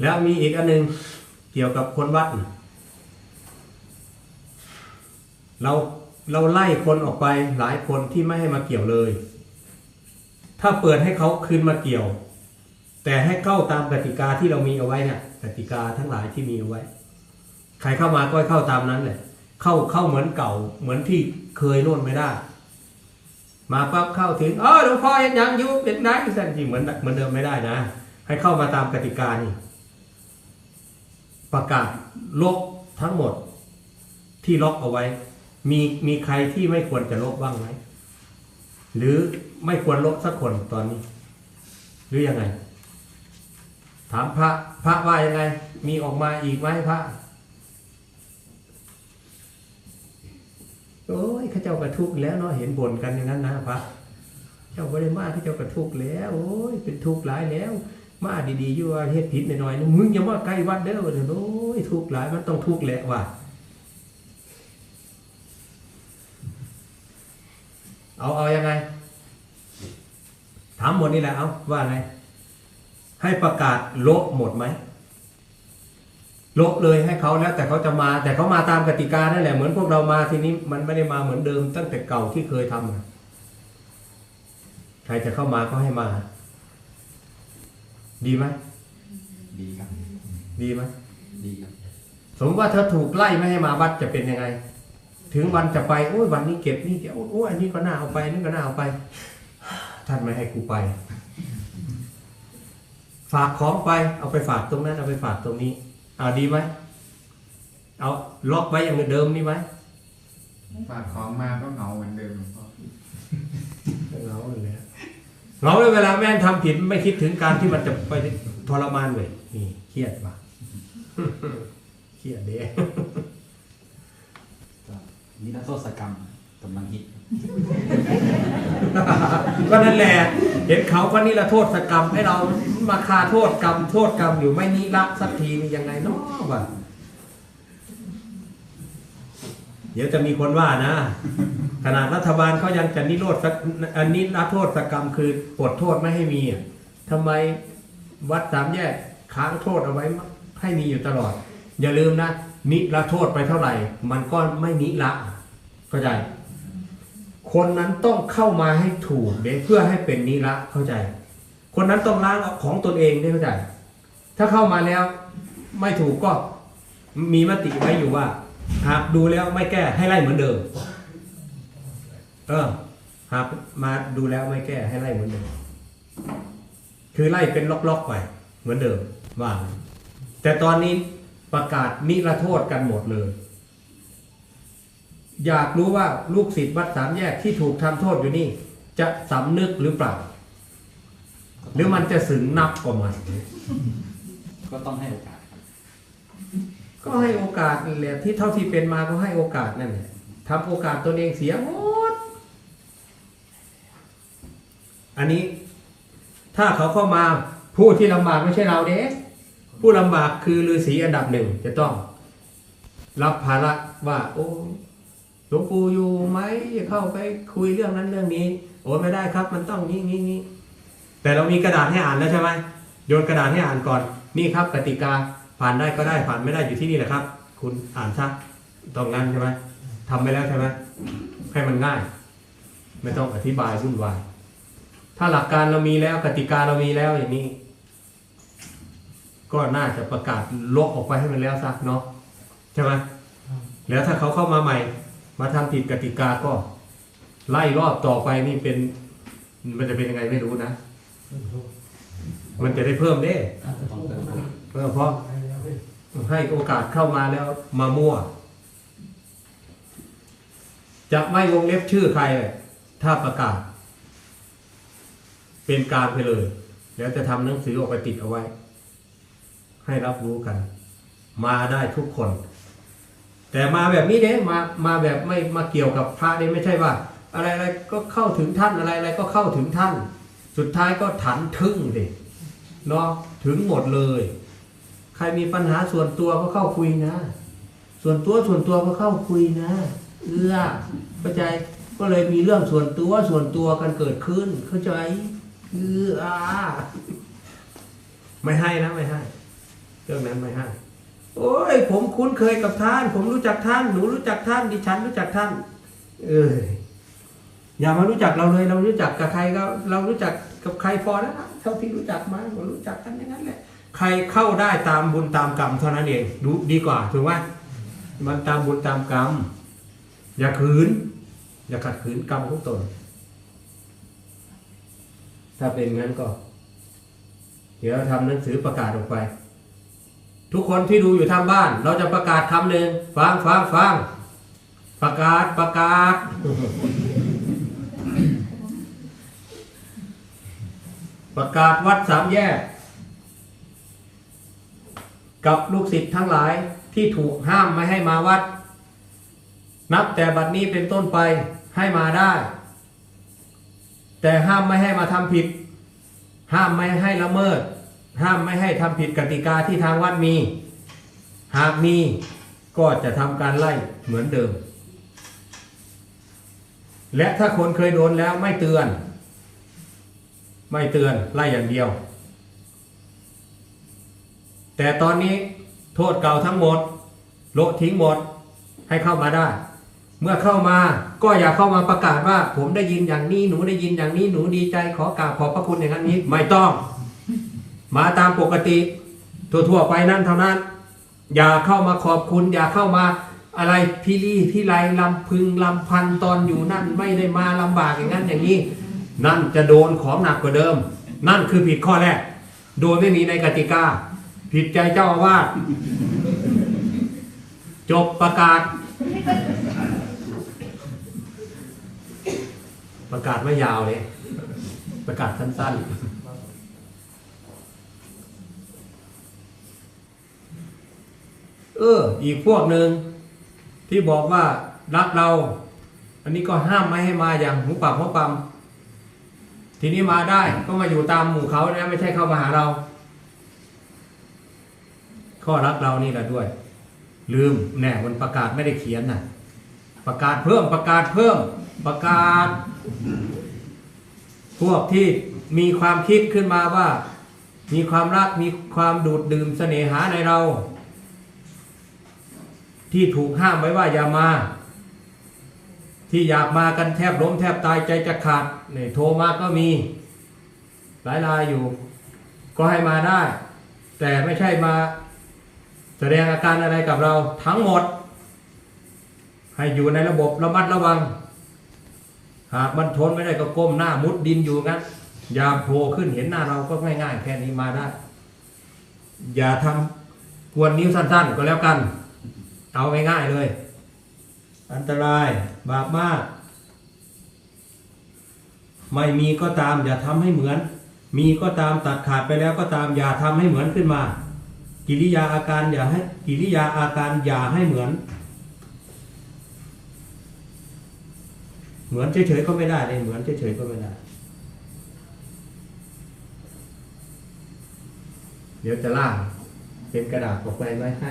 แล้วมีอีกอันหนึงเกี่ยวกับคนวัด เราเราไล่คนออกไปหลายคนที่ไม่ให้มาเกี่ยวเลย ถ้าเปิดให้เขาคืนมาเกี่ยว แต่ให้เข้าตามกติกาที่เรามีเอาไว้เนี่ยกติกาทั้งหลายที่มีเอาไว้ ใครเข้ามาก็ให้เข้าตามนั้นแหละเข้าเข้าเหมือนเก่าเหมือนที่เคยโน่นไม่ได้ มาปั๊บเข้าถึงเออหลวงพ่อยังยังอยู่เป็นได้สั่นจริงเหมือนเหมือนเดิมไม่ได้นะ ให้เข้ามาตามกติกานี่ ประกาศลบทั้งหมดที่ล็อกเอาไว้ มีมีใครที่ไม่ควรจะลบบ้างไหมหรือไม่ควรลบสักคนตอนนี้ หรือยังไง ถามพระพระว่ายังไง มีออกมาอีกไหมพระโอ้ยข้าเจ้ากระทุกแล้วเนาะเห็นบ่นกันอย่างนั้นนะพระเจ้าบริมาข้าเจ้ากระทุกแล้ว โอ้ยเป็นทุกข์หลายแล้ว มาดีๆอยู่ว่าเฮ็ดผิดหน่อยๆมึงอย่ามาใกล้วัดเด้อเดี๋ยวโอ้ยทุกข์หลายมันต้องทุกข์แหละว่ะเอาเอายังไง ถามหมดนี่แหละเอาว่าไงให้ประกาศโลบหมดไหมลบเลยให้เขาแล้วแต่เขาจะมา แต่เขามาตามกติกานั่นแหละเหมือนพวกเรามาทีนี้มันไม่ได้มาเหมือนเดิมตั้งแต่เก่าที่เคยทำใครจะเข้ามาก็ให้มา ดีไหมดีครับ ดีไหมดีครับ สมมติว่าเธอถูกไล่ไม่ให้มาวัดจะเป็นยังไง ถึงวันจะไปโอ้ยวันนี้เก็บนี่เก็บโอ้ยอันนี้ก็น่าเอาไปอันนี่ก็น่าเอาไป ท่านไม่ให้กูไป ฝากของไป เอาไปฝากตรงนั้นเอาไปฝากตรงนี้เอาดีไหมเอาล็อกไว้อย่างเดิมนี่ไหมฝากของมาก็เหงาเหมือนเดิมหลวงพ่อเหงาเลย เหงาเลยเวลาแม่งทำผิดไม่คิดถึงการที่มันจะไปทรมานเลยนี่เครียดว่ะเครียดเด้ก็นิรโทษกรรมกำลังฮิตก็นั่นแหละเห็นเขาก็นี่ละโทษกรรมให้เรามาคาโทษกรรม โทษกรรมอยู่ไม่นิรักสักทีนี่ยังไงเนาะวะเดี๋ยวจะมีคนว่านะ ขนาดรัฐบาลเขายังจะนิโรธสักอันนี้ละโทษกรรมคือปลดโทษไม่ให้มีอะทำไมวัดสามแยกค้างโทษเอาไว้ให้มีอยู่ตลอด อย่าลืมนะนิละโทษไปเท่าไหร่ มันก็ไม่นิละเข้าใจ คนนั้นต้องเข้ามาให้ถูกเพื่อให้เป็นนิระเข้าใจ คนนั้นต้องล้างของตนเองได้เข้าใจ ถ้าเข้ามาแล้วไม่ถูกก็มีมติไว้อยู่ว่า หากดูแล้วไม่แก้ให้ไล่เหมือนเดิม เออ หากมาดูแล้วไม่แก้ให้ไล่เหมือนเดิม คือไล่เป็นล็อกๆไป เหมือนเดิมว่า แต่ตอนนี้ประกาศนิรโทษกันหมดเลย อยากรู้ว่าลูกศิษย์วัดสามแยกที่ถูกทำโทษอยู่นี่ จะสำนึกหรือเปล่า หรือมันจะสึงนับกว่ามันก็ต้องให้โอกาสครับก็ให้โอกาสนั่นแหละที่เท่าที่เป็นมาก็ให้โอกาสนั่นแหละทำโอกาสตนเองเสียหม อันนี้ ถ้าเขาเข้ามาผู้ที่ลำบากไม่ใช่เราเด้ผู้ลำบากคือฤาษีอันดับหนึ่งจะต้อง รับภาระว่า โอ้หลวงปู่อยู่ไหมจะเข้าไปคุยเรื่องนั้นเรื่องนี้ โอ้ไม่ได้ครับ มันต้องนี้นี้นี้แต่เรามีกระดาษให้อ่านแล้วใช่ไหมโยนกระดาษให้อ่านก่อน นี่ครับกติกาผ่านได้ก็ได้ผ่านไม่ได้อยู่ที่นี่แหละครับ คุณอ่านซะตรงนั้นใช่ไหมทำไปแล้วใช่ไหมให้มันง่าย ไม่ต้องอธิบายวุ่นวาย ถ้าหลักการเรามีแล้วกติกาเรามีแล้วอย่างนี้ ก็น่าจะประกาศลบออกไปให้มันแล้วซะเนาะใช่ไหมแล้วถ้าเขาเข้ามาใหม่ มาทำผิดกติกาก็ ไล่รอบต่อไปนี่เป็น มันจะเป็นยังไงไม่รู้นะ มันจะได้เพิ่มเด้ต้องเติมโทษเออเพราะให้โอกาสเข้ามาแล้วมามั่ว จะไม่วงเล็บชื่อใครเลยถ้าประกาศ เป็นกลารไปเลย แล้วจะทำหนังสือออกไปติดเอาไว้ ให้รับรู้กัน มาได้ทุกคน แต่มาแบบนี้เด้มามาแบบไม่มาเกี่ยวกับพระนี่ไม่ใช่ว่า อะไรอะไรก็เข้าถึงท่านอะไรอะไรก็เข้าถึงท่าน สุดท้ายก็ถันทึ่งดิเนาะถึงหมดเลย ใครมีปัญหาส่วนตัวก็เข้าคุยนะ ส่วนตัวส่วนตัวก็เข้าคุยนะเอื้อเข้าใจก็เลยมีเรื่องส่วนตัวส่วนตัวกันเกิดขึ้นเข้าใจ เอื้ออาไม่ให้นะไม่ให้ เรื่องนั้นไม่ให้ โอ้ย ผมคุ้นเคยกับท่าน ผมรู้จักท่าน หนูรู้จักท่าน ดิฉันรู้จักท่าน เอออย่ามารู้จักเราเลย เรารู้จักกับใครก็เรารู้จักกับใครพอแล้วนะเท่าที่รู้จักมาเรารู้จักกันอย่างนั้นแหละใครเข้าได้ตามบุญตามกรรมเท่านั้นเองดูดีกว่าถูกไหมมันตามบุญตามกรรม อย่าขืน อย่าขัดขืนกรรมของตน ถ้าเป็นงั้นก็ เดี๋ยวทำหนังสือประกาศออกไป ทุกคนที่ดูอยู่ทางบ้าน เราจะประกาศคำหนึ่งฟังฟังฟังประกาศประกาศ ประกาศวัดสามแยก กับลูกศิษย์ทั้งหลายที่ถูกห้ามไม่ให้มาวัด นับแต่บัดนี้เป็นต้นไปให้มาได้ แต่ห้ามไม่ให้มาทำผิด ห้ามไม่ให้ละเมิด ห้ามไม่ให้ทำผิดกติกาที่ทางวัดมี หากมีก็จะทำการไล่เหมือนเดิม และถ้าคนเคยโดนแล้วไม่เตือน ไม่เตือนไล่อย่างเดียว แต่ตอนนี้โทษเก่าทั้งหมด โละทิ้งหมดให้เข้ามาได้ เมื่อเข้ามาก็อย่าเข้ามาประกาศว่า ผมได้ยินอย่างนี้หนูได้ยินอย่างนี้หนูดีใจขอกราบขอบพระคุณอย่างนั้นนี้ ไม่ต้อง มาตามปกติทั่วๆไปนั่นเท่านั้น อย่าเข้ามาขอบคุณ อย่าเข้ามาอะไรพี่ลี่พี่ไลลำพึงลำพันตอนอยู่นั่นไม่ได้มาลำบากอย่างนั้นอย่างนี้ นั่นจะโดนของหนักกว่าเดิม นั่นคือผิดข้อแรก โดยไม่มีในกติกา ผิดใจเจ้าอาวาสจบประกาศ ประกาศไม่ยาวเลย ประกาศสั้น ๆ เออ อีกพวกหนึ่งที่บอกว่ารักเรา อันนี้ก็ห้ามไม่ให้มาอย่างหูปากหัวปั๊มทีนี้มาได้ก็มาอยู่ตามหมู่เขานะไม่ใช่เข้ามาหาเรา ข้อรักเรานี่แหละด้วย ลืมแน่มันประกาศไม่ได้เขียนน่ะ ประกาศเพิ่มประกาศเพิ่ม ประกาศ พวกที่มีความคิดขึ้นมาว่า มีความรักมีความดูดดื่มเสน่หาในเรา ที่ถูกห้ามไว้ว่าอย่ามา ที่อยากมากันแทบล้มแทบตายใจจะขาดเนี่ยโทรมาก็มี หลายรายอยู่ ก็ให้มาได้ แต่ไม่ใช่มา แสดงอาการอะไรกับเราทั้งหมด ให้อยู่ในระบบระมัดระวัง หากมันทนไม่ได้ก็ก้มหน้ามุดดินอยู่งั้นอย่าโผล่ขึ้นเห็นหน้าเราก็ง่ายๆแค่นี้มาได้ อย่าทำกวนนิ้วสั้น ๆ ก็แล้วกัน เอาง่ายๆเลย อันตรายบาปมาก ไม่มีก็ตาม อย่าทำให้เหมือน มีก็ตามตัดขาดไปแล้วก็ตาม อย่าทำให้เหมือนขึ้นมา กิริยาอาการอย่าให้กิริยาอาการอย่าให้เหมือน เหมือนเฉยๆก็ไม่ได้เลยเหมือนเฉยๆก็ไม่ได้ เดี๋ยวจะล่างเป็นกระดาษออกไปไว้ให้